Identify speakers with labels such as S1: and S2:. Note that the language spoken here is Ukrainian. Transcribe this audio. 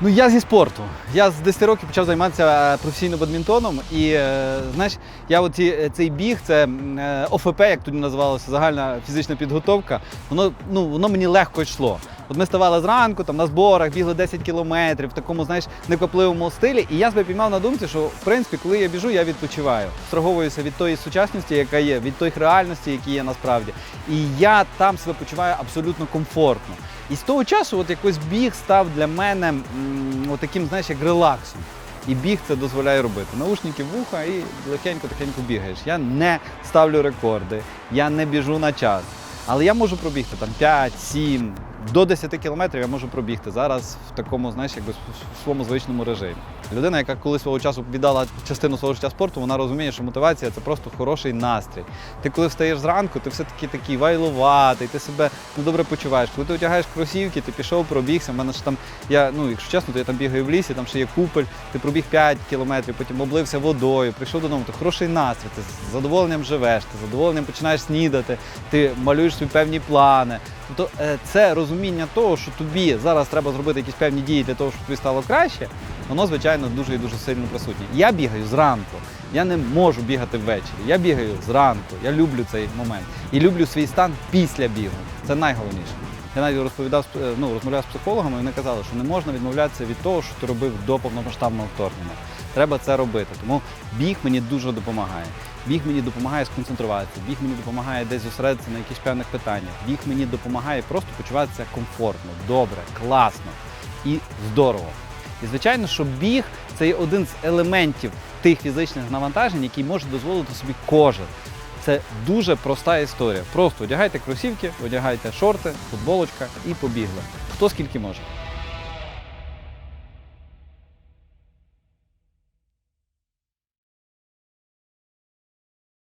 S1: Ну я зі спорту. Я з 10 років почав займатися е, професійно бадмінтоном. І е, знаєш, я оці, цей біг, це е, ОФП, як тоді називалося, загальна фізична підготовка. Воно ну воно мені легко йшло. От ми ставали зранку, там на зборах, бігли 10 кілометрів в такому, знаєш, неквапливому стилі. І я себе піймав на думці, що в принципі, коли я біжу, я відпочиваю. Страховуюся від тої сучасності, яка є, від тих реальностей, які є насправді. І я там себе почуваю абсолютно комфортно. І з того часу, от якось біг став для мене м, таким, знаєш, як релаксом. І біг це дозволяє робити. Наушники вуха і легенько-тихенько бігаєш. Я не ставлю рекорди, я не біжу на час. Але я можу пробігти там 5, 7, до 10 кілометрів я можу пробігти зараз в такому, знаєш, якби в своєму звичному режимі. Людина, яка колись свого часу віддала частину свого життя спорту, вона розуміє, що мотивація це просто хороший настрій. Ти коли встаєш зранку, ти все-таки такий вайлуватий, ти себе ну, добре почуваєш. Коли ти одягаєш кросівки, ти пішов, пробігся. У мене ж там, я, ну, якщо чесно, то я там бігаю в лісі, там ще є купель, ти пробіг 5 кілометрів, потім облився водою, прийшов додому, то хороший настрій, ти з задоволенням живеш, ти з задоволенням починаєш снідати, ти малюєш свої певні плани. Тобто е, це розуміння того, що тобі зараз треба зробити якісь певні дії для того, щоб тобі стало краще, воно, звичайно, дуже і дуже сильно присутнє. Я бігаю зранку. Я не можу бігати ввечері. Я бігаю зранку. Я люблю цей момент. І люблю свій стан після бігу. Це найголовніше. Я навіть розповідав, е, ну, розмовляв з психологами, і вони казали, що не можна відмовлятися від того, що ти робив до повномасштабного вторгнення. Треба це робити. Тому біг мені дуже допомагає. Біг мені допомагає сконцентруватися, біг мені допомагає десь зосередитися на якихось певних питаннях. Біг мені допомагає просто почуватися комфортно, добре, класно і здорово. І звичайно, що біг це є один з елементів тих фізичних навантажень, які може дозволити собі кожен. Це дуже проста історія. Просто одягайте кросівки, одягайте шорти, футболочка і побігли. Хто скільки може.